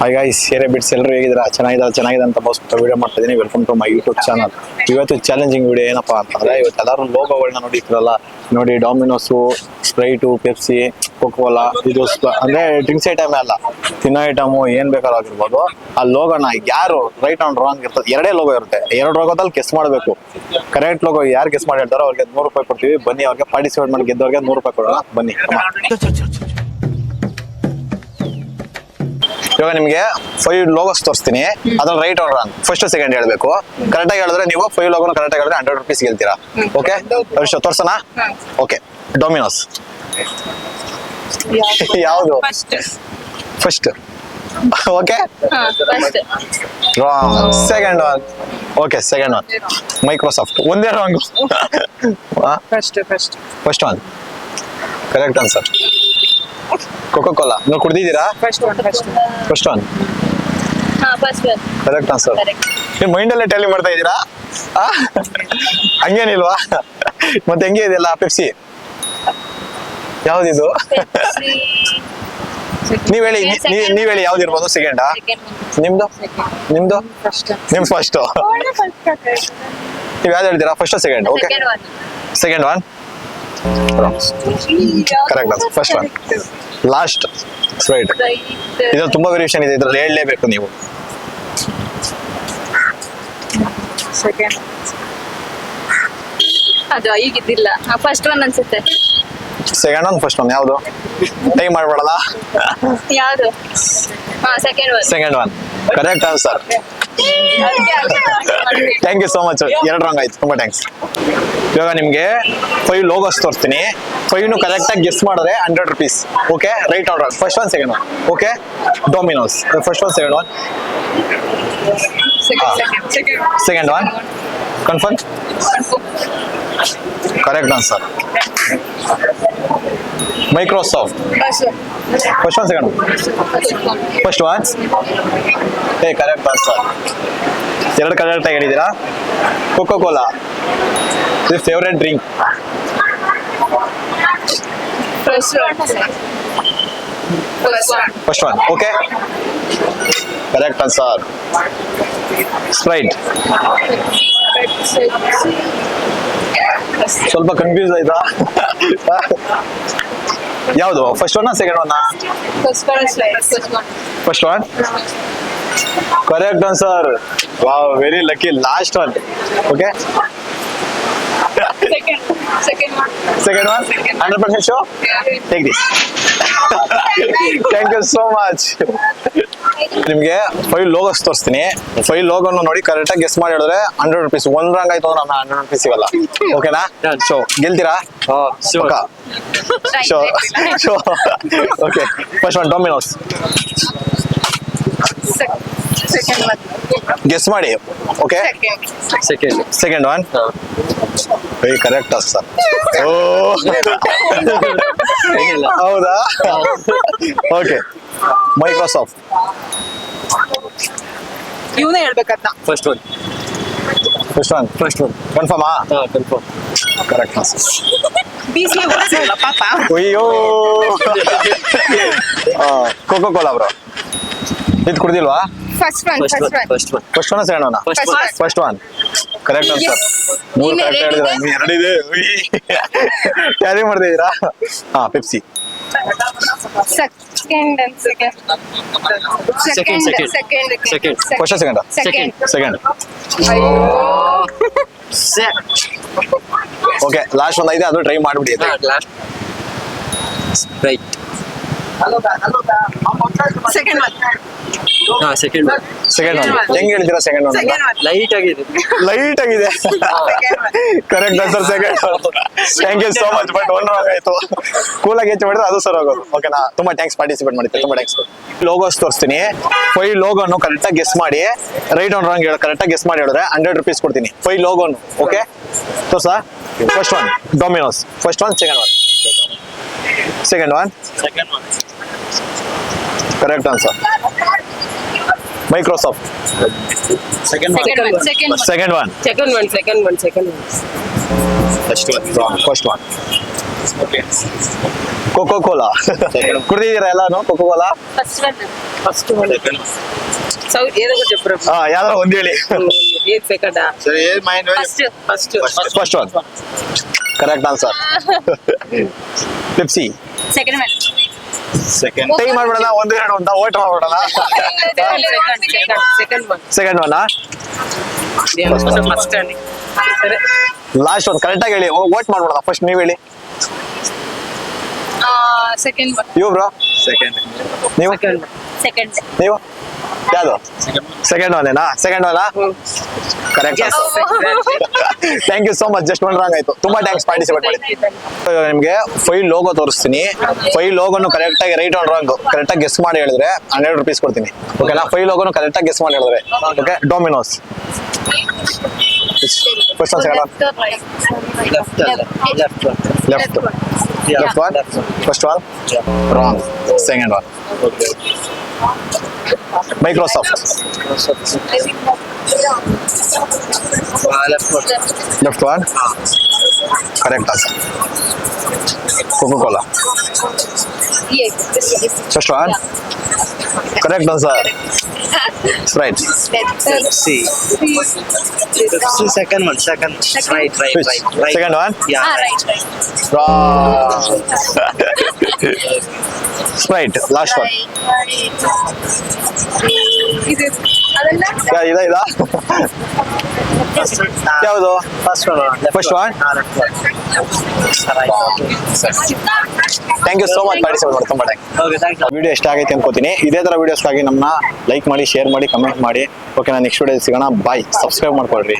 Hi ಸೇರೆ bits ಎಲ್ಲರೂ ಹೇಗಿದ್ರೆ ಚೆನ್ನಾಗಿದ್ದಾರೆ? ಚೆನ್ನಾಗಿದೆ ಅಂತ ಬೋಸ್ಬಿಟ್ಟು ವೀಡಿಯೋ ಮಾಡ್ತಾ ಇದ್ದೀನಿ welcome to my YouTube channel ಇವತ್ತು ಚಾಲೆಂಜಿಂಗ್ ವಿಡಿಯೋ ಏನಪ್ಪಾ ಅಂತಂದ್ರೆ, ಇವತ್ತು ಎಲ್ಲರೂ ಲೋಗೋಗಳನ್ನ ನೋಡಿದ್ರಲ್ಲ ನೋಡಿ ಡಾಮಿನೋಸು ಸ್ಪ್ರೈಟು ಪೆಪ್ಸಿ ಕೋಕೋಲಾ ಇದು ಅಂದರೆ ಡ್ರಿಂಕ್ಸ್ ಐಟಮ್ ಅಲ್ಲ. ತಿನ್ನೋ ಐಟಮು ಏನ್ ಬೇಕಾದ್ರೂ ಆಗಿರ್ಬೋದು. ಆ ಲೋಗೋನ ಯಾರು ರೈಟ್ ಆ್ಯಂಡ್ ರಾಂಗ್ ಇರ್ತದೆ ಎರಡೇ ಲೋಗೋ ಇರುತ್ತೆ. ಎರಡು ಲೋಗೋದಲ್ಲಿ ಕೆಸ್ ಮಾಡಬೇಕು. ಕರೆಕ್ಟ್ ಲೋಗೋ ಯಾರು ಕೆಸ್ ಮಾಡಿ ಹೇಳ್ತಾರೋ ಅವ್ರಿಗೆ ನೂರು ರೂಪಾಯಿ ಕೊಡ್ತೀವಿ. ಬನ್ನಿ ಅವ್ರಿಗೆ ಪಾರ್ಟಿಸಿಪೇಟ್ ಮಾಡಿ ಗೆದ್ದವ್ರಿಗೆ ನೂರು ರೂಪಾಯಿ ಕೊಡೋಣ. ಬನ್ನಿ. ಇವಾಗ ನಿಮಗೆ ಫೈವ್ ಲೋಗೋಸ್ ತೋರಿಸ್ತೀನಿ. ಅದ್ರಲ್ಲಿ right order wrong first second ಹೇಳ್ಬೇಕು. ಕರೆಕ್ಟ್ ಆಗಿ ಹೇಳಿದ್ರೆ ನೀವು ಫೈವ್ ಲೋಗೋನ ಕರೆಕ್ಟ್ ಆಗಿ ಹೇಳಿದ್ರೆ ಹಂಡ್ರೆಡ್ ರುಪೀಸ್ ಗೆಲ್ತೀರಾ. ಓಕೆ ಹರ್ಷ ತೋರ್ಸೋಣ? ಓಕೆ ಡೊಮಿನೋಸ್ ಯಾವುದು? First okay wrong second one okay second one Microsoft ಒಂದೇ wrong first first first one correct answer Coca Cola ನೀವು ಕುಡ್ದಿದ್ದೀರಾ first one first first one ಹಾ first one correct answer correct mind ಮೈಂಡಲ್ಲೇ tally ಮಾಡ್ತಾ ಇದ್ದೀರಾ? ಹಂಗೇನಿಲ್ವಾ? ಮತ್ತೆ ಹೆಂಗೆ ಇದೆಯಲ್ಲ Pepsi ಯಾವ್ದಿದು? ನೀವ್ ಹೇಳಿ ನೀವ್ ಹೇಳಿ ಯಾವ್ದು ಇರ್ಬೋದು? ಸೆಕೆಂಡಾ ನಿಮ್ದು? ನಿಮ್ದು? ನಿಮ್ ಫಸ್ಟ್ ನೀವ್ ಯಾವ್ದು ಹೇಳ್ತೀರಾ? First second okay second one correct answer first one last right ಇದ್ರಲ್ಲಿ ತುಂಬಾ ವೇರಿಯೇಷನ್ ಇದೆ ಇದ್ರಲ್ಲಿ ಹೇಳಲೇಬೇಕು ನೀವು. ಅದು ಈಗಿದ್ದಿಲ್ಲ. ಫಸ್ಟ್ ಒನ್ ಅನ್ಸುತ್ತೆ. ಸೆಕೆಂಡ್ ಒನ್ ಫಸ್ಟ್ ಒನ್ ಯಾವುದು? ಟೈಮ್ ಮಾಡ್ಬೇಡಲ್ಲ? ಯಾವುದು? Second one second one correct answer thank you so much ಎರಡು ರಾಂಗ್ ಆಯ್ತು. ತುಂಬಾ ಥ್ಯಾಂಕ್ಸ್ ಇವಾಗ ನಿಮಗೆ ಫೈವ್ ಲೋಗೋಸ್ ತೋರಿಸ್ತೀನಿ. ಫೈವ್ನು ಕರೆಕ್ಟಾಗಿ ಗೆಸ್ ಮಾಡಿದ್ರೆ hundred rupees okay right order first one second one okay Domino's first one second one second one confirm correct answer Microsoft first first one second first one ಏ correct answer ಎರಡು correct ಆಗಿ ಹೇಳಿದ್ದೀರಾ Coca Cola ಇದು favourite drink first one first one first one okay correct answer Sprite ಸ್ವಲ್ಪ confuse ಆಯ್ತಾ? ಯಾವುದು? First one second one first first first one first one correct answer wow very lucky last one okay second second one second one hundred percent show take this thank you so much ನಿಮಗೆ five logos ತೋರಿಸ್ತೀನಿ. Five ಲೋಗೋನು ನೋಡಿ ಕರೆಕ್ಟಾಗಿ guess ಮಾಡಿ ಹೇಳಿದ್ರೆ hundred rupees ಒಂದ್ ರಂಗ್ ಆಯ್ತು ಅಂದ್ರೆ ಆಮೇಲೆ ಹಂಡ್ರೆಡ್ ರುಪೀಸ್ ಸಿಗಲ್ಲ. ಓಕೆನಾ show ಗೆಲ್ತೀರಾ? Show show okay first one Domino's guess ಮಾಡಿ okay second second second one very correct sir ಓ ಹೌದಾ? ಓಕೆ ಮೈಕ್ರೋಸಾಫ್ಟ್ ಇವನೇ ಹೇಳ್ಬೇಕಂತ. First one first one first one ಕನ್ಫರ್ಮಾ ಹಾ confirm correct answer B C ಪಾಪ. ಅಯ್ಯೋ. Coca Cola bro ಇದು ಕುಡ್ದಿಲ್ವಾ? First one first one first one first one first one correct answer Yes. ಮೂರು correct ಹೇಳಿದ್ರೆ ಎರಡಿದೆ? ಎರಡಿದೆ ಕ್ಯಾರಿ ಮಾಡ್ತಿದ್ದೀರಾ? ಹಾ Pepsi second second. Second. First second second second ಅಯ್ಯೋ ಓಕೆ ಲಾಸ್ಟ್ ಒಂದು ಐತೆ ಅದು ಟ್ರೈ ಮಾಡ್ಬಿಡಿ. ಲಾಸ್ಟ್ ರೈಟ್ ಸೆಕೆಂಡ್ ಒನ್ ಹಾ ಸೆಕೆಂಡ್ ಒನ್ ಸೆಕೆಂಡ್ ಒನ್ ಹೆಂಗ್ ಹೇಳ್ತೀರಾ second one second one light ಆಗಿದೆ. ಲೈಟ್ ಆಗಿದೆ. Correct answer second thank you so much but one wrong ಆಯ್ತು. ಕೂಲ್ ಆಗಿ ಹೆಚ್ಚು ಮಾಡಿದ್ರೆ ಅದು ಸರ್ ಹೋಗೋದು ಓಕೆನಾ ತುಂಬಾ ಥ್ಯಾಂಕ್ಸ್ ಪಾರ್ಟಿಸಿಪೇಟ್ ಮಾಡಿದ್ದೆ ತುಂಬಾ ಥ್ಯಾಂಕ್ಸ್ ಲೋಗೋಸ್ ತೋರಿಸ್ತೀನಿ. ಫೈವ್ ಲೋಗೋನು ಕರೆಕ್ಟಾಗಿ ಗೆಸ್ ಮಾಡಿ ರೈಟ್ ಆನ್ ರಾಂಗ್ ಹೇಳಿ ಕರೆಕ್ಟಾಗಿ ಗೆಸ್ ಮಾಡಿ ಹೇಳಿದ್ರೆ ಹಂಡ್ರೆಡ್ ರುಪೀಸ್ ಕೊಡ್ತೀನಿ. ಫೈವ್ ಲೋಗೋನು okay ತೋರ್ಸಾ first one Domino's first one second one second one second one correct answer Microsoft second one second one second one second one second one first one wrong one okay Coca Cola కుడిదీరా ఎలాను Coca Cola first one ఏదో ఒకటి ఉంది ಹೇಳಿ second సరే mind first one correct answer Pepsi second second tie ಮಾಡ್ಬಿಡೋಣ ಒಂದು ಎರಡು ಅಂತ vote ಮಾಡ್ಬಿಡಲ್ಲ ಸೆಕೆಂಡ್ ಒನ್ ಲಾಸ್ಟ್ ಒಂದು ಕರೆಕ್ಟ್ ಆಗಿ ಹೇಳಿ ಓಟ್ ಮಾಡ್ಬಿಡೋಣ ಫಸ್ಟ್ ನೀವು ಹೇಳಿ. ಸೆಕೆಂಡ್ ಯು ಬ್ರೋ ಸೆಕೆಂಡ್ ನೀವು? ಸೆಕೆಂಡ್ ನೀವು? ಯಾವುದು? Second ಒನೇನಾ second one correct thank you so much just one wrong ಆಯ್ತು. ತುಂಬಾ ಥ್ಯಾಂಕ್ಸ್ ಪಾರ್ಟಿಸಿಪೇಟ್ ಮಾಡಿ. ನಿಮಗೆ ಫೈವ್ ಲೋಗೋ ತೋರಿಸ್ತೀನಿ. ಫೈವ್ ಲೋಗೋನು ಕರೆಕ್ಟ್ ಆಗಿ ರೈಟ್ ಆನ್ ರಾಂಗ್ ಕರೆಕ್ಟ್ ಆಗಿ ಗೆಸ್ ಮಾಡಿ ಹೇಳಿದ್ರೆ ಹಂಡ್ರೆಡ್ ರುಪೀಸ್ ಕೊಡ್ತೀನಿ. ಓಕೆನಾ ಫೈವ್ ಲೋಗೋನು ಕರೆಕ್ಟ್ ಆಗಿ ಗೆಸ್ ಮಾಡಿ ಹೇಳಿದ್ರೆ. Okay Domino's first one second left left one first one wrong second one Microsoft left left First one? Yeah. Correct answer. right. C. So second one. second. Right, right, right, right. Second one? Yeah. Ah, right, right. Wrong. Sprite, last one. ಇದು ಅದೆಲ್ಲ ಇದ ಇದ ಯಾವುದು? First one first one thank you so much participate ಮಾಡಿ ತುಂಬ thank okay thank you video ಇಷ್ಟ ಆಗೈತೆ ಅನ್ಕೋತೀನಿ. ಇದೇ ಥರ ವಿಡಿಯೋಸ್ಗಾಗಿ ನಮ್ಮನ್ನ ಲೈಕ್ ಮಾಡಿ ಶೇರ್ ಮಾಡಿ ಕಮೆಂಟ್ ಮಾಡಿ. ಓಕೆ ನಾನು ನೆಕ್ಸ್ಟ್ ವಿಡಿಯೋ ಸಿಗೋಣ. ಬಾಯ್ ಸಬ್ಸ್ಕ್ರೈಬ್ ಮಾಡ್ಕೊಳ್ರಿ.